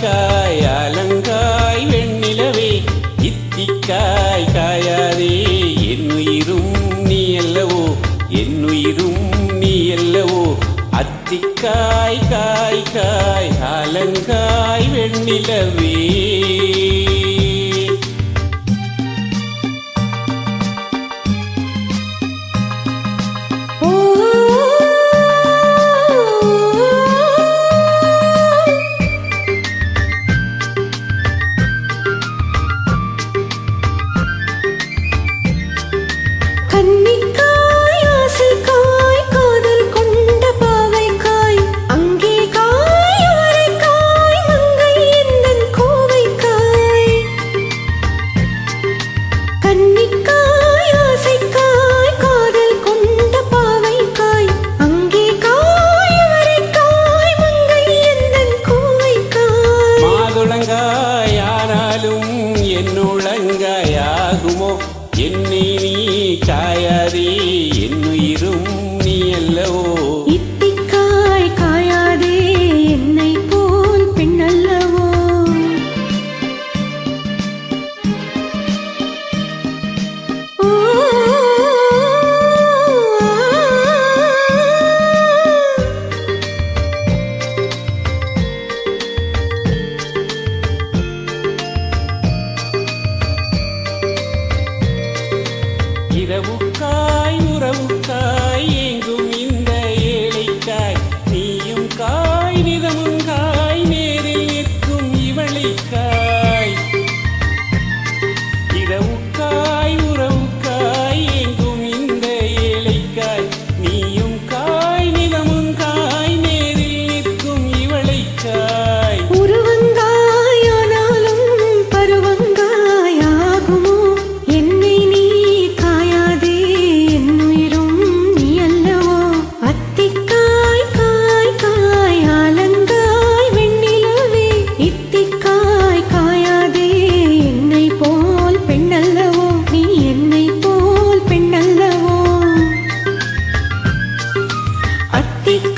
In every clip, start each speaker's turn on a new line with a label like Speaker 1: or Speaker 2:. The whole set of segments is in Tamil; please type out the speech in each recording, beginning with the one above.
Speaker 1: காய் அலங்காய் வெண்ணிலவே இத்திக்காய் காயாதே என்னுயிரும் நீ அல்லவோ
Speaker 2: என்னுயிரும் நீ அல்லவோ. அத்திக்காய் காய் காய் அலங்காய் வெண்ணிலவே. Leo.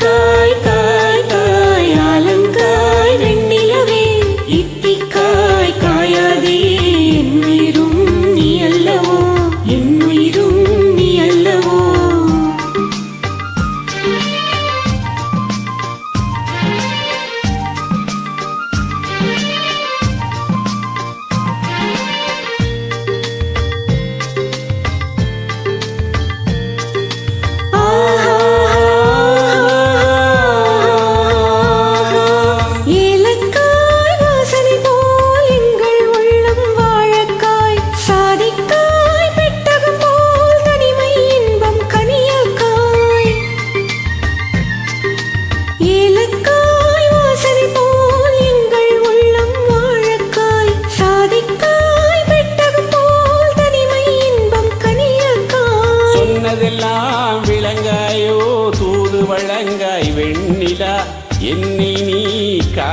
Speaker 2: காய்க்க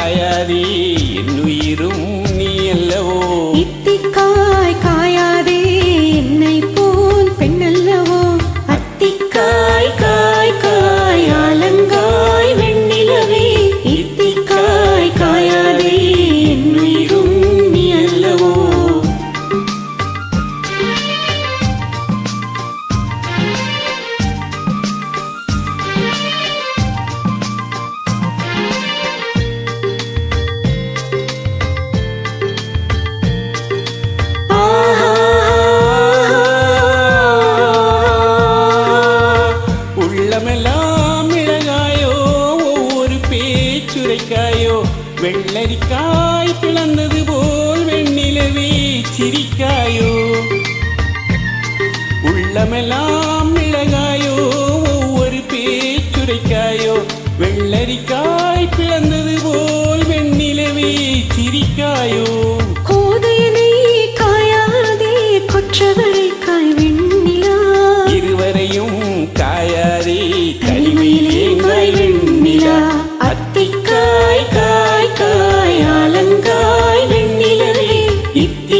Speaker 2: தாயாரி என்னுயிரும் நீ அல்லவோ? இத்திக்காய் വെള്ളരിക്കായ് പിളന്നത് പോൽ വെണ്ണിലവേ ചിരിക്കായോ
Speaker 1: உள்ளமெல்லாம் மிளகாயோ ஒவ்வொரு பேச்சுரைக்காயோ? வெள்ளரிக்காய் நித்திய